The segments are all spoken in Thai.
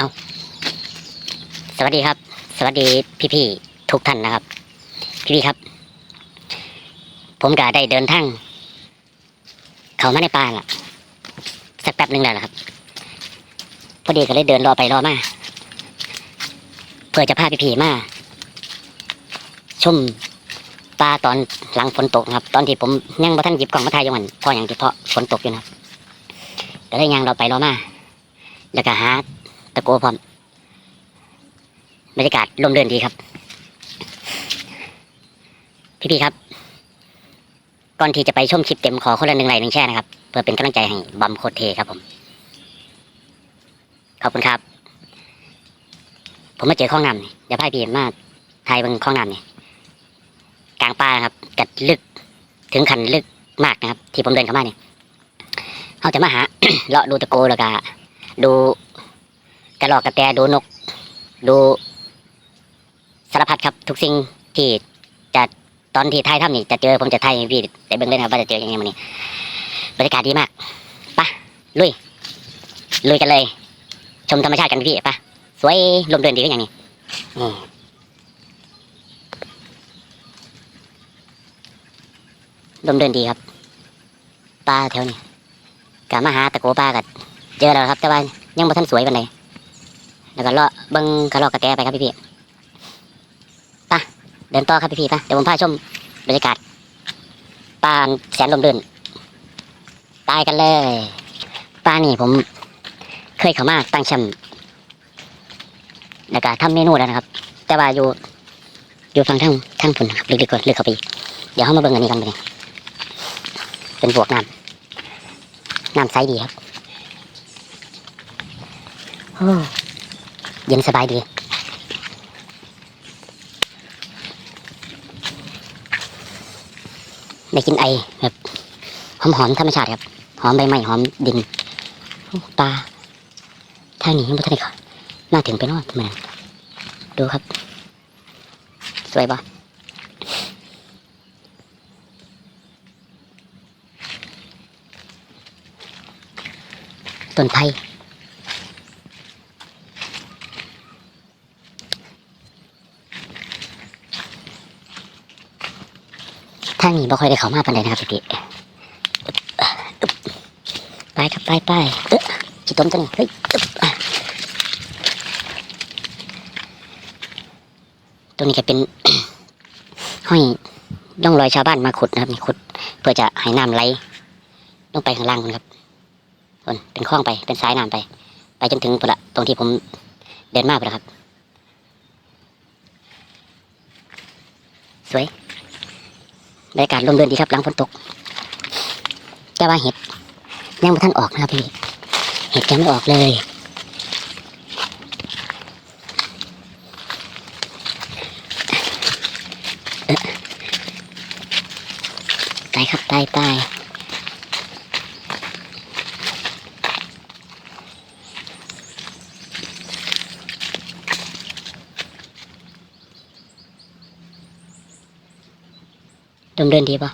เอาสวัสดีครับ สวัสดีพี่ๆทุกท่านนะครับ พี่ๆครับ ผมก็ได้เดินทางเขามาในป่าละสักแป๊บหนึ่งแล้วล่ะครับ พอดีก็เลยเดินรอไปรอมาเพื่อจะพาพี่ๆมาชมปลาตอนหลังฝนตกครับ ตอนที่ผมยังบ่ทันหยิบกล่องมาถ่ายยู่มันพออย่างที่เพาะฝนตกอยู่นะครับก็เลยยังรอไปรอมาแล้วก็หา ตะโกพร้อมบรรยากาศลมเรือนดีครับ พี่ๆครับ ก่อนที่จะไปชมคลิปเต็มขอคนละหนึ่งไลค์หนึ่งแชร์นะครับ เพื่อเป็นกำลังใจให้บัมโคเทครับผม ขอบคุณครับ ผมมาเจอคลองน้ำนี่อย่าพายพี่มาไทยเบนคลองน้ำนี่กลางป่าครับ กัดลึกถึงขันลึกมากนะครับ ที่ผมเดินเข้ามาเนี่ยเขาจะมาหาเลาะดูตะโกแล้วก็ดู กระรอกกระแตดูนก ดูสารพัดครับ ทุกสิ่งที่จะตอนที่ไทยถ้ำนี่จะเจอผมจะไทยพี่ได้เบิ่งเลยนะครับว่าจะเจอยังไงมันนี่บรรยากาศดีมากปะลุยลุยกันเลย ชมธรรมชาติกันพี่ปะสวยลมเดินดีก็อย่างนี้ลมเดินดีครับปลาแถวนี้กะมาหาตะโกปลากัดเจอแล้วครับ แต่ว่ายังบ่ทันสวยปานใด แล้วก็เลาะเบิ่งกระรอกกระแตไปครับพี่พี่ปะเดินต่อครับพี่พี่ปะเดี๋ยวผมพาชมบรรยากาศปลาแสนลมเดินตายกันเลยปลานี่ผม เคยเข้ามาตั้งแชมป์แล้วก็ทำเมนูแล้วนะครับ แต่ว่าอยู่อยู่ฝั่งทางทางพุ่นนะครับลึกๆกว่าลึกเข้าไปเดี๋ยวเขามาเบิ่งอันนี้กันไปเลยเป็นบวกน้ำน้ำใสดีครับโอ้ เย็นสบายดี ได้กินไอแบบหอมๆธรรมชาติครับ หอมใบไม้หอมดินปลาทางนี้ยังไม่ทันได้ค่ะน่าถึงไปนอนทำไมดูครับ สวยปะต้นไผ่างนี้บ่ค่อยได้เข้ามาปานใดนะครับพี่ไปครับไปไปเอ๊ะจิต้มตัวนี้เฮ้ยอึ๊บตรงนี้ก็เป็นห้อยร่องรอยชาวบ้านมาขุดนะครับนี่ขุด เพื่อจะให้น้ำไหลลงไปข้างล่างคุณครับคนเป็นคลองไปเป็นสายน้ำไป ไปจนถึงปละตรงที่ผมเดินมาไปแล้วครับ สวย รรยากาศลมเดินดีครับหลังฝนตก แต่ว่าเห็ดยังไม่ทันออกนะครับพี่เห็ดยังไม่ออกเลยตายครับตายตาย ดีปะ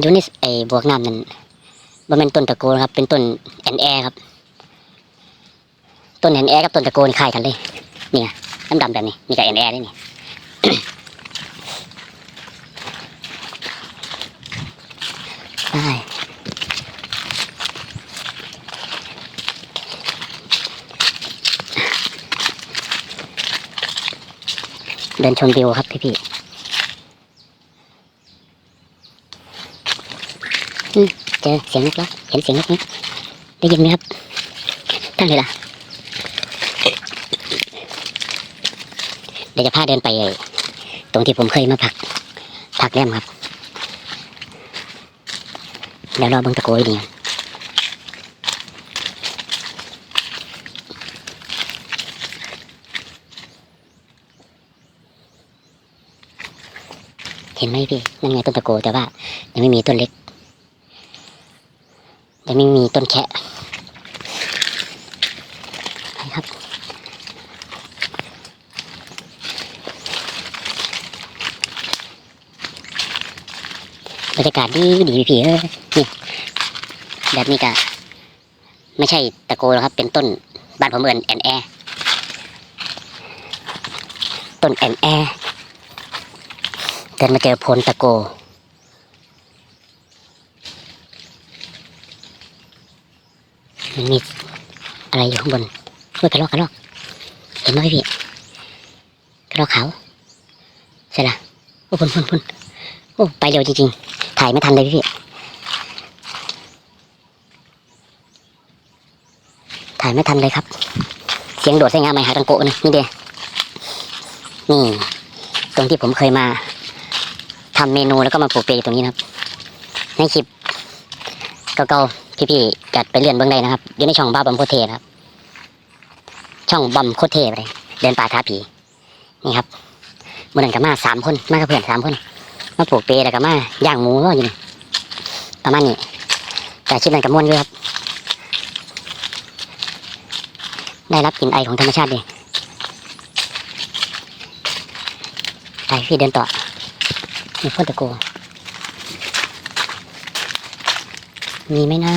อยู่ในไอ้บวกน้ำนั่นมันเป็นต้นตะโกนะครับ เป็นต้นแอนแอครับ ต้นแอนแอร์กับต้นตะโกนคล้ายกันเลยนี่ไงดำๆแบบนี้นี่กับแอนแอร์เลยนี่ได้เดินชมวิวครับพี่พี่ๆอืม เจอเสียงนกแล้วเห็นเสียงนกไหมได้ยินไหมครับตั้งเลยล่ะเดี๋ยวจะพาเดินไป ตรงที่ผมเคยมาพักพักแรมครับเดี๋ยวรอเบิ่งตะโกยดีเห็นไหมพี่นั่นไงต้นตะโกแต่ว่ายังไม่มีต้นเล็ก ยังไม่มีต้นแคะครับบรรยากาศดีดีพี่เอ้ยนี่แบบนี้ก็ไม่ใช่ตะโกหรอกครับ เป็นต้นบ้านผมเอินแอนแอต้นแอนแอเดินมาเจอพนตะโก มันมีอะไรอยู่ข้างบนเฮ้ยกระรอกกระรอกเห็นไหมพี่กระรอกขาวใช่ละโอ้พุ่นพุ่นพุ่นโอ้ไปเร็วจริงๆ ถ่ายไม่ทันเลยพี่ถ่ายไม่ทันเลยครับ เสียงโดดใส่งาไม้หาตังโกนี่นี่เดียนี่ ตรงที่ผมเคยมาทำเมนูแล้วก็มาปลูกเปรย์อยู่ตรงนี้นะครับ ในคลิปเก่าๆ พี่ๆกัดไปเลื่อนเบื้องใดนะครับอยู่ในช่องบ้าบอมโคเทนะครับ ช่องบอมโคเทไปเลยเดินป่าท้าผีนี่ครับมื่อนั้นกับมาสามคนมากับเพื่อนสามคนมาปลูกเปรย์แล้วก็มาย่างหมูรออยู่นี่ประมาณนี้แต่ชิดนั้นกับม่วนด้วยครับ ได้รับกลิ่นไอของธรรมชาติดีไปพี่เดินต่อมีพ่นตะโก มีไหมนะ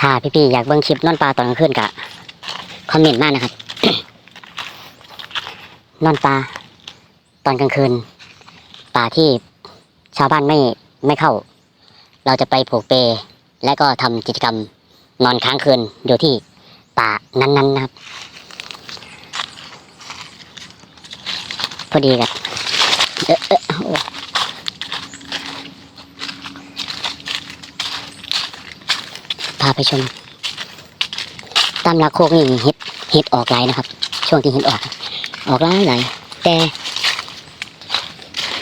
ถ้าพี่ๆอยากเบิ่งคลิปนอนปลาตอนกลางคืนกะคอมเมนต์มากนะครับ นอนปลาตอนกลางคืนป่าที่ชาวบ้านไม่ไม่เข้า เราจะไปผูกเปและก็ทำกิจกรรมนอนค้างคืนอยู่ที่ป่านั้นๆนะครับ พอดีกับเอะเอะโอ้พาไปชม ตามลักโคกนี่เห็ดเห็ดออกหลายนะครับ ช่วงที่เห็ดออก ออกหลายหลายแต่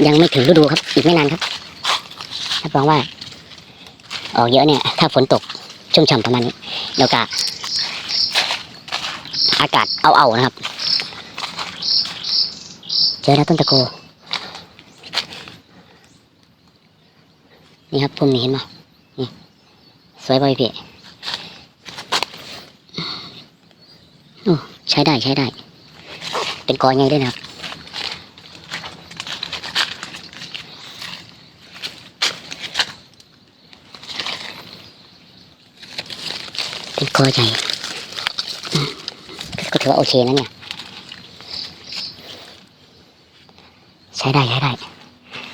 ยังไม่ถึงฤดูครับ อีกไม่นานครับรับรองว่า ออกเยอะเนี่ย ถ้าฝนตกชุ่มฉ่ำประมาณนี้แล้วก็อากาศเอาๆนะครับ เจอแล้วต้นตะโก นี่ครับพุ่มนี้เห็นไหมนี่สวยบ่อยพี่โอ้ใช้ได้ใช้ได้ เป็นกอไงด้วยนะครับเป็นกอใหญ่ก็ถือว่าโอเคนะเนี่ย ใช้ได้ใช้ได้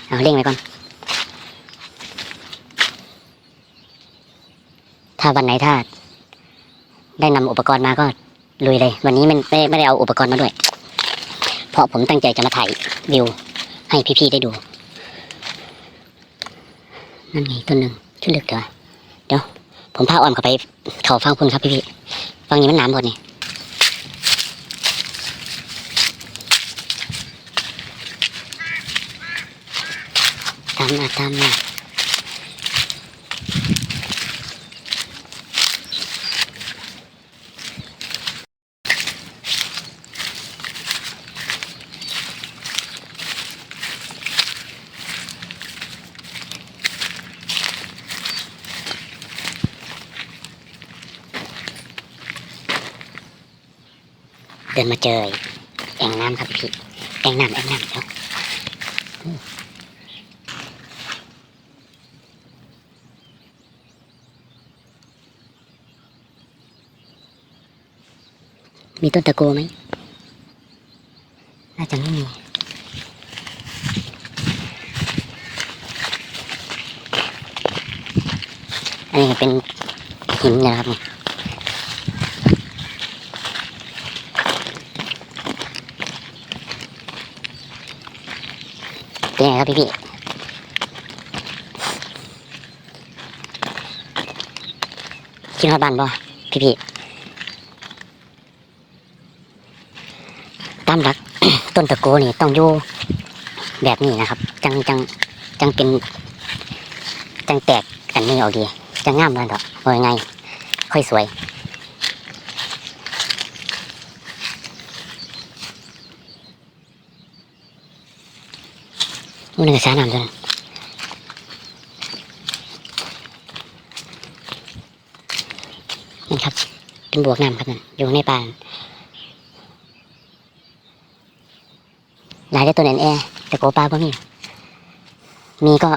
เอาเร่งไว้ก่อน ถ้าวันไหนถ้า ได้นำอุปกรณ์มาก็ลุยเลย วันนี้มันไม่ไม่ได้เอาอุปกรณ์มาด้วย เพราะผมตั้งใจจะมาถ่ายวิว ให้พี่ๆได้ดู นั่นไงต้นหนึ่งชุดเลือกเดี๋ยวเดี๋ยว ผมพาอ้อมเข้าไปเขาฟังคุณครับพี่ๆฟังนี้มันนามหมดนี่ามมาตามมาเดินมาเจอแอ่งน้ำครับพี่แอ่งน้ำแอ่งน้ำเดี๋ยว มีต้นตะโกไหมน่าจะไม่มีอันนี้เป็นหินนะครับนี่เป็นไงครับพี่พี่คิดว่าบ้านบ่พี่พี่ ตามหลัก ต้นตะโกนี่ต้องอยู่แบบนี้นะครับ จังจังจังเป็น จังแตกอันนี้ออกดีจังงามเลยดอกว่ายังไงค่อยสวยมันนึกสาน้ำด้วยนั่นครับ เป็นบวกน้ำครับนั่นอยู่ในป่า หลายได้ตัวแอนแอร์แต่โกปลาบ่มี มีก็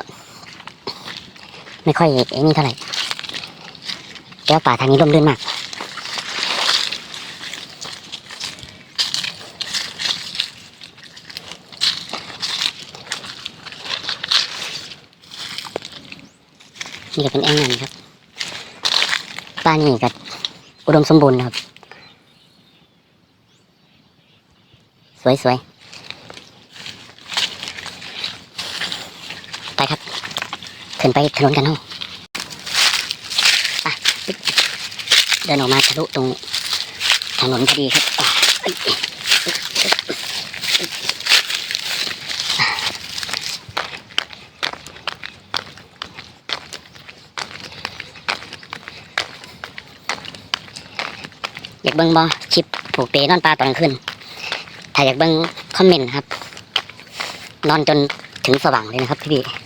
ไม่ค่อยไอ้นี่เท่าไหร่แต่ว่าป่าทางนี้ร่มรื่นมาก นี่ก็เป็นแอ่งน้ำครับ ป่านี่ก็อุดมสมบูรณ์ครับ สวยๆ ไปครับ ขึ้นไปถนนกันเนาะอะปึ๊บเดินออกมาทะลุตรงถนนพอดีครับอยากเบิ่งบอชิปผูกเปนอนปลาตอนกลางคืนถ้าอยากเบิ่งคอมเมนต์ครับ นอนจนถึงสว่างเลยนะครับพี่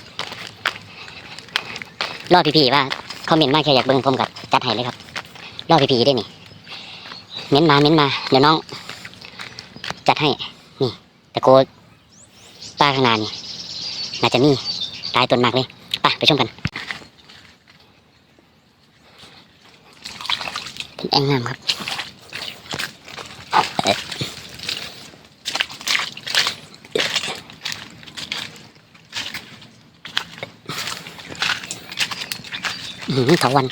รอพี่ๆว่าคอมเมนต์มาแค่อยากเบิ่งผมกับจัดให้เลยครับรอพี่ๆได้นี่เม้นมาเม้นมาเดี๋ยวน้อง จัดให้นี่ตะโกป้าข้างหน้านี่น่าจะมีตายต้นมากเลยไป่ะไปชมกันเป็นแอ่งน้ำครับเอ่ออื้อหือ เถาวัน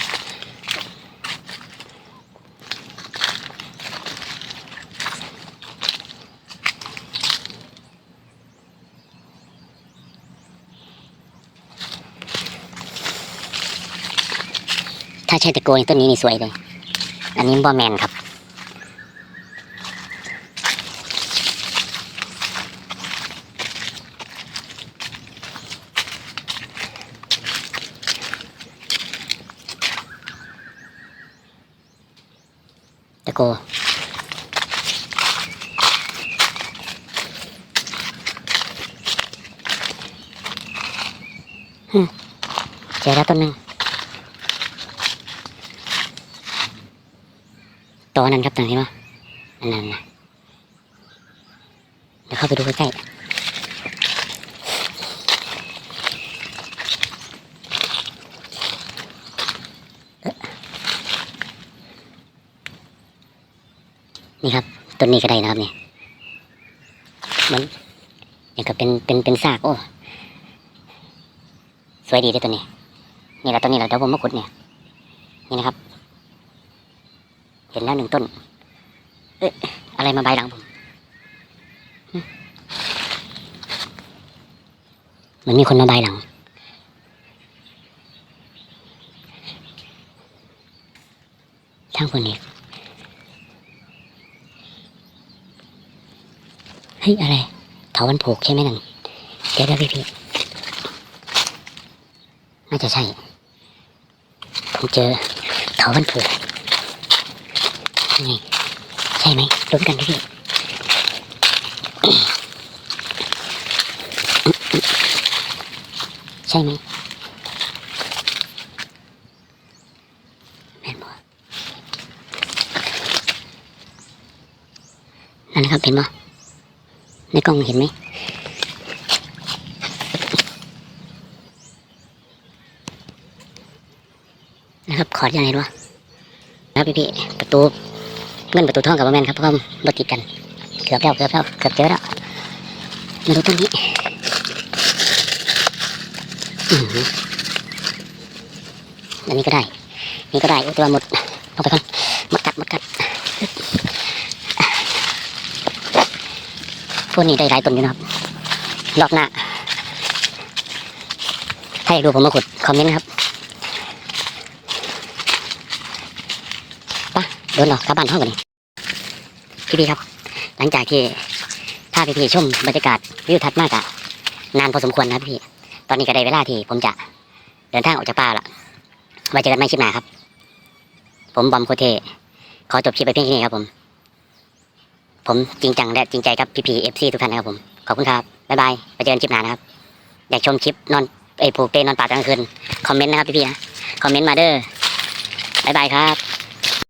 ถ้าใช่ตะโกนต้นนี้นี่สวยเลย อันนี้บอแมนครับ ตะโกเจอแล้วต้นหนึ่งตัวนั้นครับตัวนี้มั้อันนั้นนะเดี๋ยวเข้าไปดูใกล้ๆ นี่ครับต้นนี้ก็ได้นะครับเนี่ยมันอย่างกับเป็นเป็นเป็นซากโอ้สวยดีเลยตัวนี้ นี่แหละต้นนี้แหละเดี๋ยวผมมาขุดเนี่ยนี่นะครับ เห็นแล้วหนึ่งต้น เอ๊ะอะไรมาใบหลังผมเหมือนมีคนมาใบหลังช่างคนนี้ ฮ้ยอะไรเถาวันผูกใช่ไหมนั่นเดี๋ยวเดี๋ยวพี่พี่น่าจะใช่ผมเจอเถาวันผูกนี่ใช่ไหมลุ้นกันพี่ใช่ไหมแม่นบ่นั่นนะครับเห็นบ่ ในกล้องเห็นไหมนะครับขอดยังไงด้วยนะครับพี่พี่ๆประตูเงินประตูทองกับแมนครับเพราะว่าบติดกันเกือบแล้วเกือบแล้วเกือบเจอแล้วมาดูต้นนี้อันนี้ก็ได้ นี่ก็ได้อุยแตัวาหมดลงไปก่อนหมดกัดหมดกัด พวกนี้ได้หลายต้นอยู่นะครับรอบหน้าถ้าอยากดูผมมาขุดคอมเมนต์นะครับปะโดนหรอกลับบ้านห้องกันพี่พี่ครับ หลังจากที่ถ้าพี่พี่ชมบรรยากาศวิวทัศน์มากอะนานพอสมควรนะพี่ ตอนนี้ก็ได้เวลาที่ผมจะเดินทางออกจากป่าละไว้เจอกันใหม่คลิปหน้าครับ ผมบอมโคเท ขอจบคลิปไปเพียงแค่นี้ครับผม ผมจริงจังและจริงใจกับพี่พีเอฟซีทุกท่านนะครับผม ขอบคุณครับ บ๊ายบาย ไปเจอกันคลิปหน้านะครับ อยากชมคลิปนอนไอ้ผูกเปนอนป่ากลางคืน คอมเมนต์นะครับพี่พีนะ คอมเมนต์มาเด้อบ๊ายบายครับ